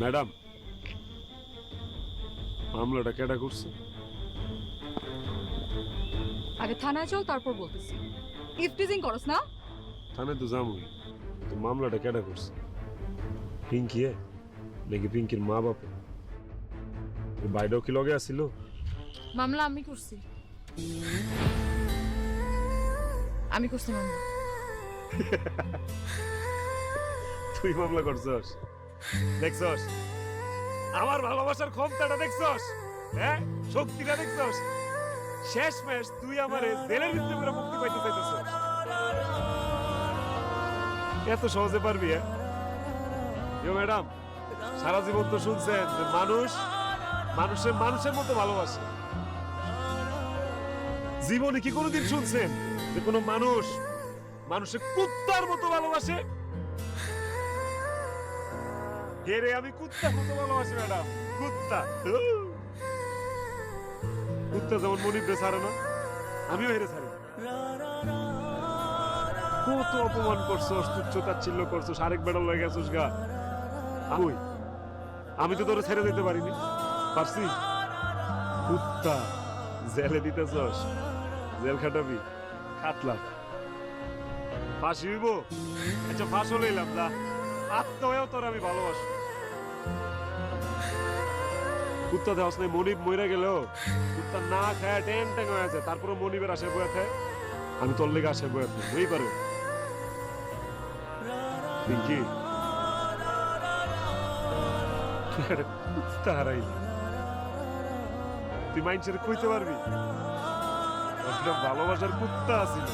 Madam মামলাটা কেডা করছে? আগে থানায় চল তারপর বলতেছি। ইফটিজিং করস না? থানায় তো যামই তো মামলাটা কেডা করছে? পিঙ্কি এ? নাকি পিঙ্কির মা বাপে? বাইরেও কি লগে আসিল? মামলা আমি করছি। আমি করছি মামলা। তুই মামলা করছস? দেখছস? আমার ভালোবাসার ক্ষমতাটা দেখছস? হ্যাঁ? শক্তিটা দেখছস? শেষ ম্যাচ তুই আমারে জেলের ভিতরে করে মুক্তি পাইতে চাইতেছ এত সহজে পারবি হ্যাঁ? ম্যাডাম, সারা জীবন তো শুনছেন যে মানুষ মানুষের মানুষের মতো ভালোবাসে। জীবনে কি কোনোদিন শুনছেন যে কোনো মানুষ মানুষের কুত্তার মতো ভালোবাসে? হেরে আমি কুত্তা মতো ভালোবাসি ম্যাডাম কুত্তা। কুত্তা যেমন মনিবে ছাড়ে না, আমিও হেরে ছাড়ি। কত অপমান করছস, তুচ্ছ তাচ্ছিল্য করছস, আরেক বেড়া লয়ে গেছস গা। আমি আমি তো তোরে ছেড়ে দিতে পারিনি। পারছি? কুত্তা, জেলে দিতেছস, জেল খাটাবি, খাটলাম। ফাঁসি হইব? আচ্ছা ফাঁস হলে এলাম না আত্মহয়েও তোর আমি ভালোবাসি। কুত্তা দেওয়াস নাই মনিব মইরা গেল কুত্তা না খায় ট্যাং ট্যাং হয়ে আছে। তারপরে মনিবের আসে বয়ে খায় আমি তোর লেগে আসে বয়ে খাই হই পারে। পিঙ্কি। কুত্তা হারাইলি। তুই মাইন্ডসেট কইতে পারবি? ভালোবাসার কুত্তা আছিল।